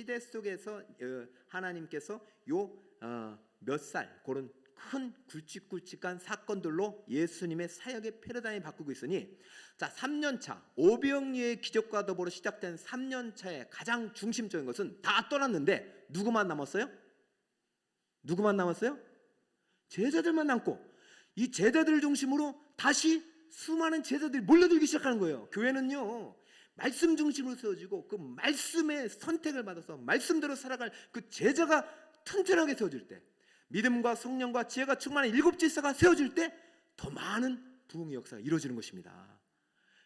시대 속에서 어, 하나님께서 요몇 살 그런 큰 굵직굵직한 사건들로 예수님의 사역의 패러다임을 바꾸고 있으니 자 3년 차 오병이의 기적과 더불어 시작된 3년 차의 가장 중심적인 것은 다 떠났는데 누구만 남았어요? 누구만 남았어요? 제자들만 남고 이 제자들 중심으로 다시 수많은 제자들이 몰려들기 시작하는 거예요. 교회는요. 말씀 중심으로 세워지고 그 말씀의 선택을 받아서 말씀대로 살아갈 그 제자가 튼튼하게 세워질 때 믿음과 성령과 지혜가 충만한 일곱 질서가 세워질 때 더 많은 부흥의 역사가 이루어지는 것입니다.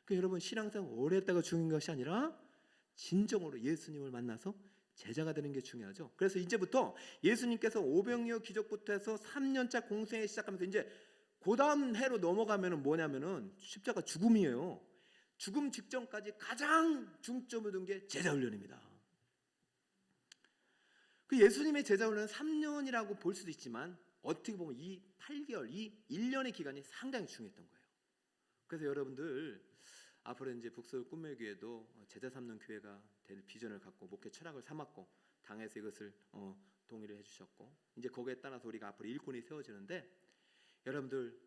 그 여러분 신앙생활 오래 했다가 중요한 것이 아니라 진정으로 예수님을 만나서 제자가 되는 게 중요하죠. 그래서 이제부터 예수님께서 오병이어 기적부터 해서 3년차 공생에 시작하면서 이제 그 다음 해로 넘어가면은 뭐냐면은 십자가 죽음이에요. 죽음 직전까지 가장 중점을 둔 게 제자 훈련입니다. 그 예수님의 제자 훈련은 3년이라고 볼 수도 있지만 어떻게 보면 이 8개월, 이 1년의 기간이 상당히 중요했던 거예요. 그래서 여러분들 앞으로 이제 북서울 꿈의 교회도 제자 삼는 교회가 될 비전을 갖고 목회 철학을 삼았고 당에서 이것을 어, 동의를 해주셨고 이제 거기에 따라서 우리가 앞으로 일꾼이 세워지는데 여러분들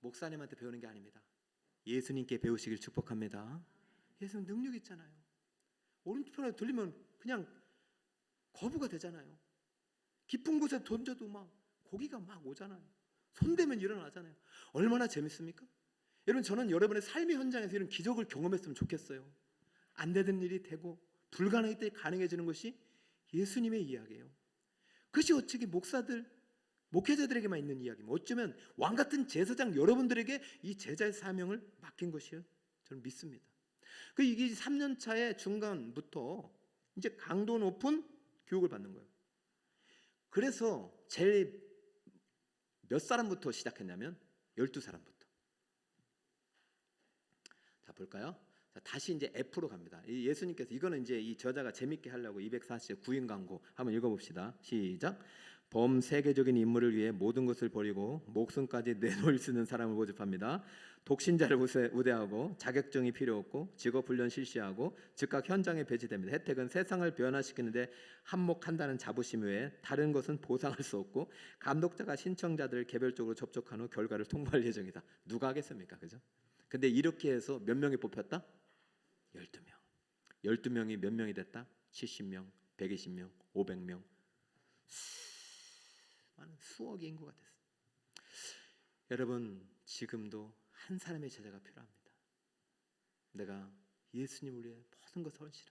목사님한테 배우는 게 아닙니다. 예수님께 배우시길 축복합니다. 예수님 능력 있잖아요. 오른편에 들리면 그냥 거부가 되잖아요. 깊은 곳에 던져도 막 고기가 막 오잖아요. 손대면 일어나잖아요. 얼마나 재밌습니까? 여러분 저는 여러분의 삶의 현장에서 이런 기적을 경험했으면 좋겠어요. 안 되던 일이 되고 불가능할 때 가능해지는 것이 예수님의 이야기예요. 그것이 어떻게 목사들 목회자들에게만 있는 이야기면 어쩌면 왕 같은 제사장 여러분들에게 이 제자의 사명을 맡긴 것이요. 저는 믿습니다. 그 이게 3년 차의 중간부터 이제 강도 높은 교육을 받는 거예요. 그래서 제일 몇 사람부터 시작했냐면 12사람부터. 자, 볼까요? 자, 다시 이제 F로 갑니다. 이 예수님께서 이거는 이제 이 저자가 재밌게 하려고 240 구인 광고 한번 읽어 봅시다. 시작. 범세계적인 인물을 위해 모든 것을 버리고 목숨까지 내놓을 수 있는 사람을 모집합니다. 독신자를 우대하고 자격증이 필요 없고 직업 훈련 실시하고 즉각 현장에 배치됩니다. 혜택은 세상을 변화시키는데 한몫한다는 자부심 외에 다른 것은 보상할 수 없고 감독자가 신청자들을 개별적으로 접촉한 후 결과를 통보할 예정이다. 누가 하겠습니까? 그죠? 근데 이렇게 해서 몇 명이 뽑혔다? 12명. 12명이 몇 명이 됐다? 70명, 120명, 500명. 많은 수억의 인구가 됐어요. 여러분 지금도 한 사람의 제자가 필요합니다. 내가 예수님을 위해 모든 것을 헌신하.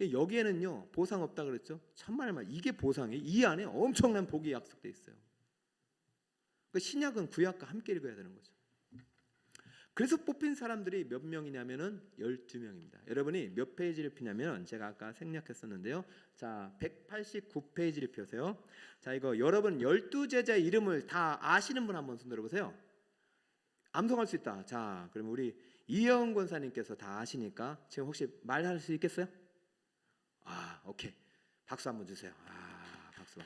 여기에는요 보상 없다 그랬죠. 천만의 이게 보상이 이 안에 엄청난 복이 약속돼 있어요. 그 신약은 구약과 함께 읽어야 되는 거죠. 그래서 뽑힌 사람들이 몇 명이냐면은 12명입니다. 여러분이 몇 페이지를 피냐면 제가 아까 생략했었는데요. 자, 189페이지를 펴세요. 자, 이거 여러분 12제자의 이름을 다 아시는 분 한번 손 들어 보세요. 암송할 수 있다. 자, 그럼 우리 이영 권사님께서 다 아시니까 지금 혹시 말할 수 있겠어요? 아, 오케이. 박수 한번 주세요. 아, 박수.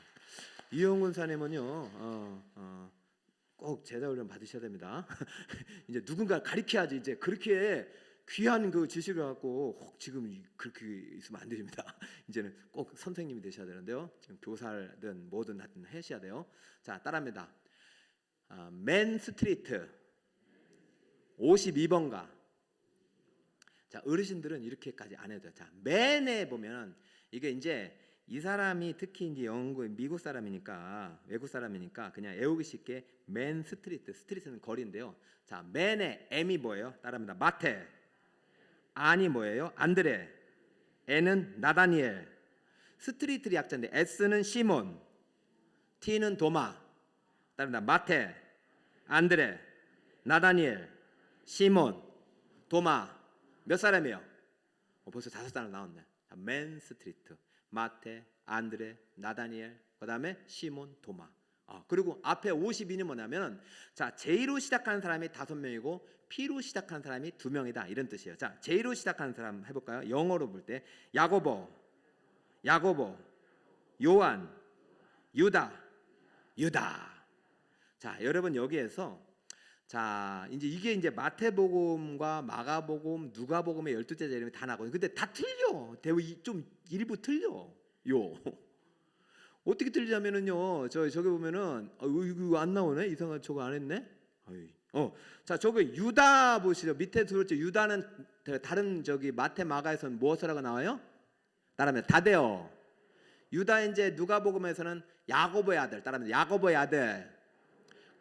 이영 권사님은요. 어, 어. 꼭 제자 훈련 받으셔야 됩니다. 이제 누군가 가르쳐야지 이제 그렇게 귀한 그 지식을 갖고 혹 지금 이- 그렇게 있으면 안 됩니다. 이제는 꼭 선생님이 되셔야 되는데요. 지금 교사든 뭐든 하여튼 하셔야 돼요. 자, 따라합니다. 아, 맨 스트리트 52번가. 자, 어르신들은 이렇게까지 안 해도 돼요. 자, 맨에 보면 이게 이제 이 사람이 특히 이제 영국 미국 사람이니까 외국 사람이니까 그냥 외우기 쉽게 맨 스트리트 스트리트는 거리인데요. 자 맨의 M이 뭐예요? 따라합니다. 마테 안이 뭐예요? 안드레 N은 나다니엘 스트리트의 약자인데 S는 시몬 T는 도마 따라합니다. 마테 안드레 나다니엘 시몬 도마 몇 사람이에요? 어, 벌써 다섯 사람 나왔네. 자, 맨 스트리트 마테, 안드레, 나다니엘, 그 다음에 시몬, 도마. 아, 그리고 앞에 52는 뭐냐면 자 J로 시작하는 사람이 다섯 명이고 P로 시작하는 사람이 두 명이다 이런 뜻이에요. 자 J로 시작하는 사람 해볼까요? 영어로 볼 때 야고보, 야고보, 요한, 유다, 유다. 자 여러분 여기에서 자 이제 이게 이제 마태복음과 마가복음, 누가복음의 열두 제자 이름이 다 나거든요. 근데 다 틀려. 대우 좀 일부 틀려. 요. 어떻게 틀리냐면은요. 저 저기 보면은 어, 이거 안 나오네. 이상한 저거 안 했네. 어. 자, 저기 유다 보시죠. 밑에 들었죠. 유다는 다른 저기 마태 마가에서는 무엇이라고 나와요? 따라하면 다데요. 유다 이제 누가복음에서는 야고보의 아들. 따라하면 야고보의 아들.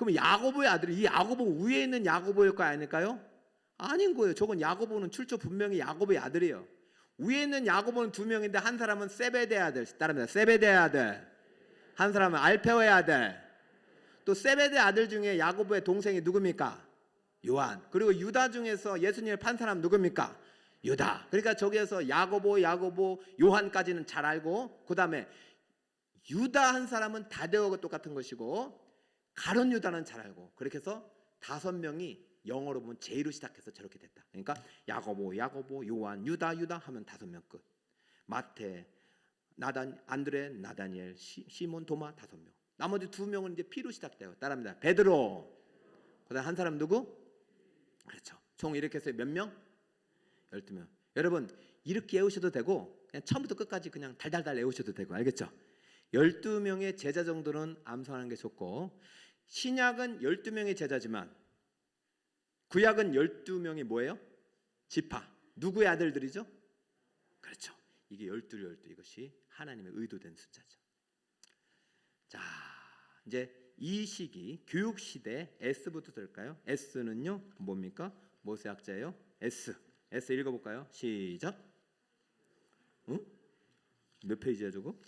그럼 야고보의 아들이 이 야고보 위에 있는 야고보일 거 아닐까요? 아닌 거예요. 저건 야고보는 출처 분명히 야고보의 아들이에요. 위에 있는 야고보는 두 명인데 한 사람은 세베대 아들. 따라합니다. 세베대 아들. 한 사람은 알페오의 아들. 또 세베대 아들 중에 야고보의 동생이 누굽니까? 요한. 그리고 유다 중에서 예수님을 판 사람 누굽니까? 유다. 그러니까 저기에서 야고보, 야고보, 요한까지는 잘 알고 그다음에 유다 한 사람은 다데오가 똑같은 것이고 가론 유다는 잘 알고 그렇게 해서 다섯 명이 영어로 보면 J로 시작해서 저렇게 됐다. 그러니까 야고보, 야고보, 요한, 유다, 유다 하면 다섯 명 끝. 마태, 나단, 안드레, 나다니엘, 시, 시몬, 도마 다섯 명. 나머지 두 명은 이제 P로 시작돼요. 따라합니다. 베드로. 그다음 한 사람 누구? 그렇죠. 총 이렇게 해서 몇 명? 12명. 여러분 이렇게 외우셔도 되고 그냥 처음부터 끝까지 그냥 달달달 외우셔도 되고 알겠죠? 12명의 제자 정도는 암송하는 게 좋고 신약은 12명의 제자지만 구약은 12명이 뭐예요? 지파. 누구의 아들들이죠? 그렇죠. 이게 12, 12 이것이 하나님의 의도된 숫자죠. 자, 이제 이 시기 교육 시대 S부터 들을까요? S는요 뭡니까? 모세 학자예요. S. S 읽어볼까요? 시작. 응? 몇 페이지야 저거?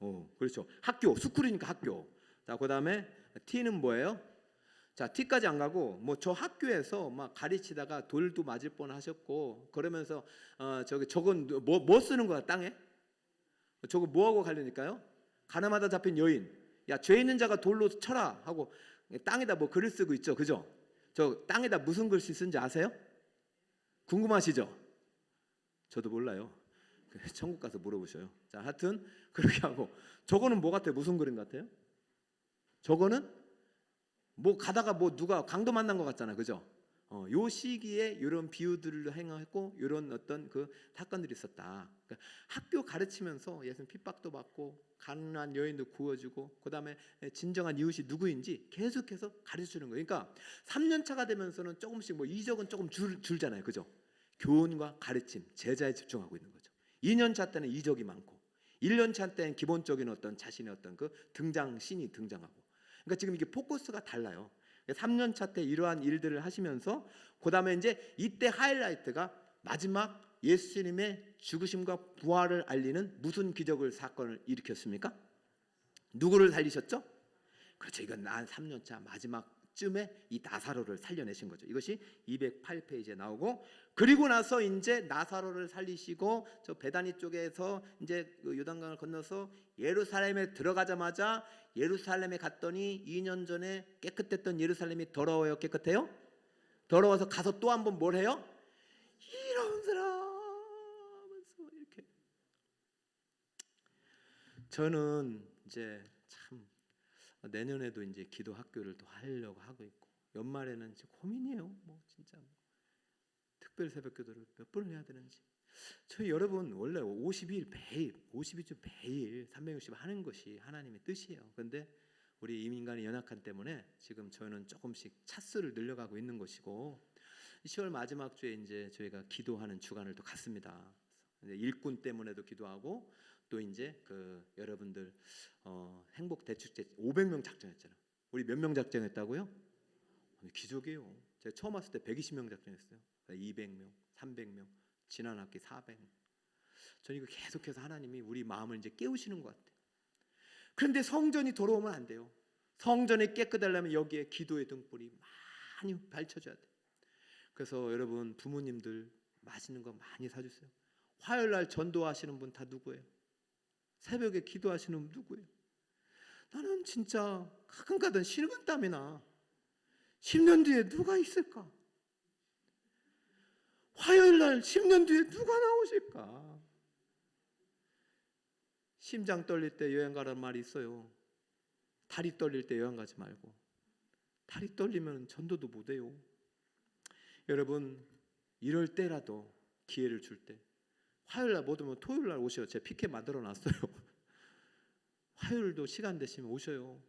어, 그렇죠. 학교, 스쿨이니까 학교. 자, 그 다음에 T는 뭐예요? 자, T까지 안 가고 뭐 저 학교에서 막 가르치다가 돌도 맞을 뻔 하셨고 그러면서 어, 저기 저건 뭐, 뭐 쓰는 거야 땅에? 저거 뭐하고 관련일까요? 가늠하다 잡힌 여인. 야, 죄 있는 자가 돌로 쳐라 하고 땅에다 뭐 글을 쓰고 있죠, 그죠? 저 땅에다 무슨 글씨 쓴지 아세요? 궁금하시죠? 저도 몰라요. 천국 가서 물어보셔요. 자, 하여튼 그렇게 하고 저거는 뭐 같아요? 무슨 그림 같아요? 저거는 뭐 가다가 뭐 누가 강도 만난 것 같잖아, 그죠? 어, 요 시기에 이런 비유들을 행하고 이런 어떤 그 사건들이 있었다. 그러니까 학교 가르치면서 예수님 핍박도 받고 가난한 여인도 구워주고 그 다음에 진정한 이웃이 누구인지 계속해서 가르쳐 주는 거예요. 그러니까 3년 차가 되면서는 조금씩 뭐 이적은 조금 줄, 줄잖아요, 그죠? 교훈과 가르침, 제자에 집중하고 있는 거죠. 2년 차 때는 이적이 많고 1년 차 때는 기본적인 어떤 자신의 어떤 그 등장 신이 등장하고 그러니까 지금 이게 포커스가 달라요. 3년 차 때 이러한 일들을 하시면서 그 다음에 이제 이때 하이라이트가 마지막 예수님의 죽으심과 부활을 알리는 무슨 기적을 사건을 일으켰습니까? 누구를 살리셨죠? 그렇죠. 이건 난 3년 차 마지막 쯤에 이 나사로를 살려내신 거죠. 이것이 208페이지에 나오고 그리고 나서 이제 나사로를 살리시고 저 베다니 쪽에서 이제 그 요단강을 건너서 예루살렘에 들어가자마자 예루살렘에 갔더니 2년 전에 깨끗했던 예루살렘이 더러워요, 깨끗해요? 더러워서 가서 또 한 번 뭘 해요? 이런 사람 이렇게 저는 이제 참 내년에도 이제 기도 학교를 또 하려고 하고 있고 연말에는 이제 고민이에요. 뭐 진짜 특별 새벽 기도를 몇 번을 해야 되는지. 저희 여러분 원래 50일 매일 52주 매일 360 하는 것이 하나님의 뜻이에요. 그런데 우리 이민간의 연약한 때문에 지금 저는 조금씩 차수를 늘려가고 있는 것이고 10월 마지막 주에 이제 저희가 기도하는 주간을 또 갖습니다. 일꾼 때문에도 기도하고 또 이제 그 여러분들 어, 행복 대축제 500명 작정했잖아요. 우리 몇 명 작정했다고요? 기적이에요. 제가 처음 왔을 때 120명 작정했어요. 200명, 300명, 지난 학기 400명. 전 이거 계속해서 하나님이 우리 마음을 이제 깨우시는 것 같아요. 그런데 성전이 돌아오면 안 돼요. 성전이 깨끗하려면 여기에 기도의 등불이 많이 밝혀져야 돼요. 그래서 여러분 부모님들 맛있는 거 많이 사주세요. 화요일 날 전도하시는 분 다 누구예요? 새벽에 기도하시는 분 누구예요? 나는 진짜 가끔 가던 식은땀이 나. 10년 뒤에 누가 있을까? 화요일 날 10년 뒤에 누가 나오실까? 심장 떨릴 때 여행 가란 말이 있어요. 다리 떨릴 때 여행 가지 말고. 다리 떨리면 전도도 못 해요. 여러분 이럴 때라도 기회를 줄 때 화요일 날 못 오면 토요일 날 오셔요. 제가 피켓 만들어 놨어요. 화요일도 시간 되시면 오셔요.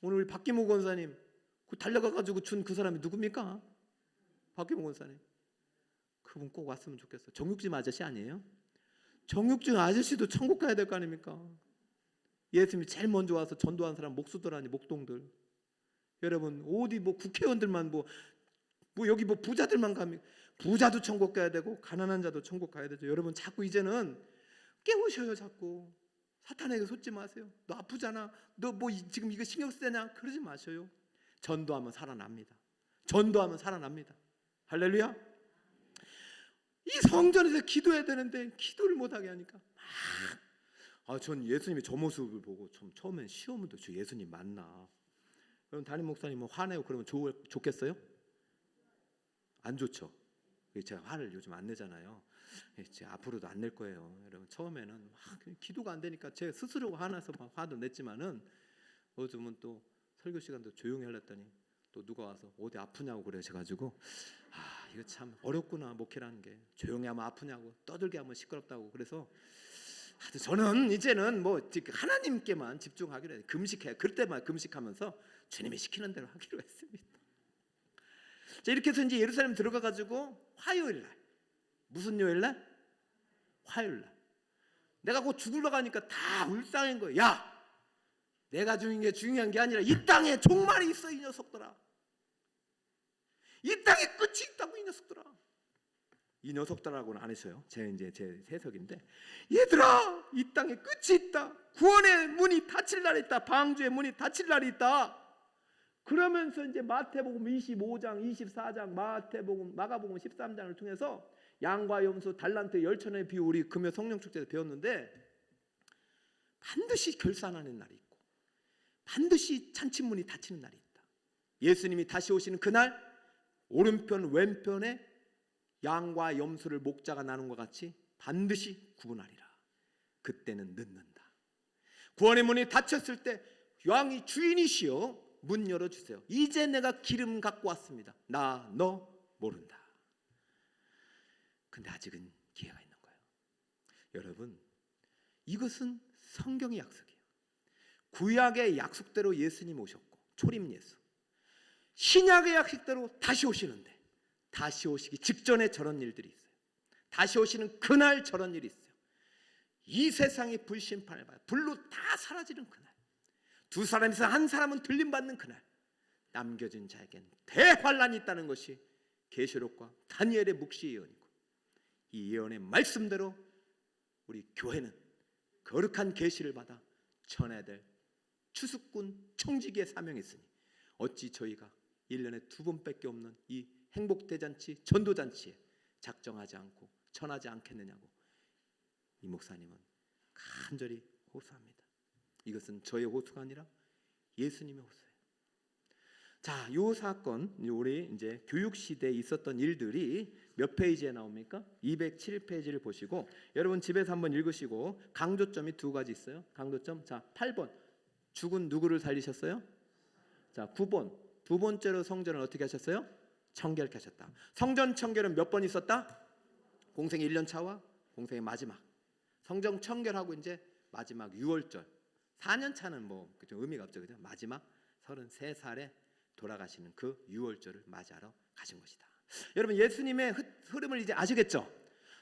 오늘 우리 박기모 권사님 그 달려가 가지고 준 그 사람이 누굽니까? 박기모 권사님. 그분 꼭 왔으면 좋겠어. 정육진 아저씨 아니에요? 정육진 아저씨도 천국 가야 될 거 아닙니까? 예수님이 제일 먼저 와서 전도한 사람 목수들 아니 목동들. 여러분 어디 뭐 국회의원들만 뭐, 뭐 여기 뭐 부자들만 가면 부자도 천국 가야 되고 가난한 자도 천국 가야 되죠. 여러분 자꾸 이제는 깨우셔요 자꾸. 사탄에게 솟지 마세요. 너 아프잖아. 너 뭐 지금 이거 신경 쓰냐? 그러지 마셔요. 전도하면 살아납니다. 전도하면 살아납니다. 할렐루야. 이 성전에서 기도해야 되는데 기도를 못하게 하니까 막. 아, 전 예수님의 저 모습을 보고 좀 처음엔 시험도 저 예수님 맞나. 그럼 담임 목사님은 화내고 그러면 좋, 좋겠어요? 안 좋죠. 제가 화를 요즘 안 내잖아요. 예, 제 앞으로도 안 낼 거예요. 여러분 처음에는 막 기도가 안 되니까 제 스스로 화나서 막 화도 냈지만은 요즘은 또 설교 시간도 조용히 하랬더니 또 누가 와서 어디 아프냐고 그러셔가지고 아 이거 참 어렵구나 목회라는 게 조용히 하면 아프냐고 떠들게 하면 시끄럽다고 그래서 저는 이제는 뭐 하나님께만 집중하기로 해요. 금식해 그럴 때만 금식하면서 주님이 시키는 대로 하기로 했습니다. 자 이렇게 해서 이제 예루살렘 들어가 가지고 화요일 날 무슨 요일 날? 화요일 날. 내가 곧 죽으러 가니까 다 울상인 거야. 야, 내가 중요한 게 중요한 게 아니라 이 땅에 종말이 있어 이 녀석들아. 이 땅에 끝이 있다고 이 녀석들아. 이 녀석들하고는 안 했어요. 제 이제 제 해석인데 얘들아 이 땅에 끝이 있다. 구원의 문이 닫힐 날이 있다. 방주의 문이 닫힐 날이 있다. 그러면서 이제 마태복음 25장, 24장, 마태복음, 마가복음 13장을 통해서 양과 염소, 달란트, 열천의 우리 금요 성령 축제에서 배웠는데 반드시 결산하는 날이 있고 반드시 잔치문이 닫히는 날이 있다. 예수님이 다시 오시는 그날 오른편 왼편에 양과 염소를 목자가 나눈 것 같이 반드시 구분하리라. 그때는 늦는다. 구원의 문이 닫혔을 때 왕이 주인이시여 문 열어 주세요. 이제 내가 기름 갖고 왔습니다. 나 너 모른다. 근데 아직은 기회가 있는 거예요. 여러분, 이것은 성경의 약속이에요. 구약의 약속대로 예수님 오셨고 초림 예수. 신약의 약속대로 다시 오시는데 다시 오시기 직전에 저런 일들이 있어요. 다시 오시는 그날 저런 일이 있어요. 이 세상이 불심판을 봐요. 불로 다 사라지는 그날. 두 사람에서 한 사람은 들림받는 그날. 남겨진 자에겐 대환란이 있다는 것이 계시록과 다니엘의 묵시 예언이고 이 예언의 말씀대로 우리 교회는 거룩한 계시를 받아 전해야 될 추수꾼 청지기의 사명이 있으니 어찌 저희가 1년에 두 번밖에 없는 이 행복 대잔치 전도 잔치에 작정하지 않고 전하지 않겠느냐고 이 목사님은 간절히 호소합니다. 이것은 저의 호소가 아니라 예수님의 호소예요. 자, 요 사건 우리 이제 교육 시대에 있었던 일들이 몇 페이지에 나옵니까? 207페이지를 보시고 여러분 집에서 한번 읽으시고 강조점이 두 가지 있어요. 강조점. 자, 8번. 죽은 누구를 살리셨어요? 자, 9번. 두 번째로 성전을 어떻게 하셨어요? 청결케 하셨다. 성전 청결은 몇 번 있었다? 공생의 1년 차와 공생의 마지막. 성전 청결하고 이제 마지막 6월절. 4년 차는 뭐 좀 의미가 없죠. 그죠? 마지막 33살에 돌아가시는 그 6월절을 맞이하러 가신 것이다. 여러분 예수님의 흐름을 이제 아시겠죠?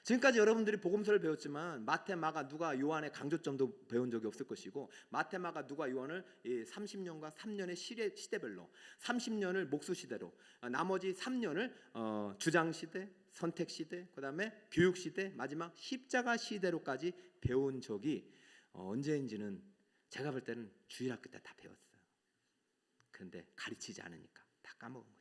지금까지 여러분들이 복음서를 배웠지만 마태, 마가, 누가, 요한의 강조점도 배운 적이 없을 것이고 마태, 마가, 누가, 요한을 30년과 3년의 시대, 시대별로 30년을 목수 시대로 어, 나머지 3년을 어, 주장 시대, 선택 시대, 그 다음에 교육 시대, 마지막 십자가 시대로까지 배운 적이 어, 언제인지는 제가 볼 때는 주일학교 때 다 배웠어요. 그런데 가르치지 않으니까 다 까먹은 거예요.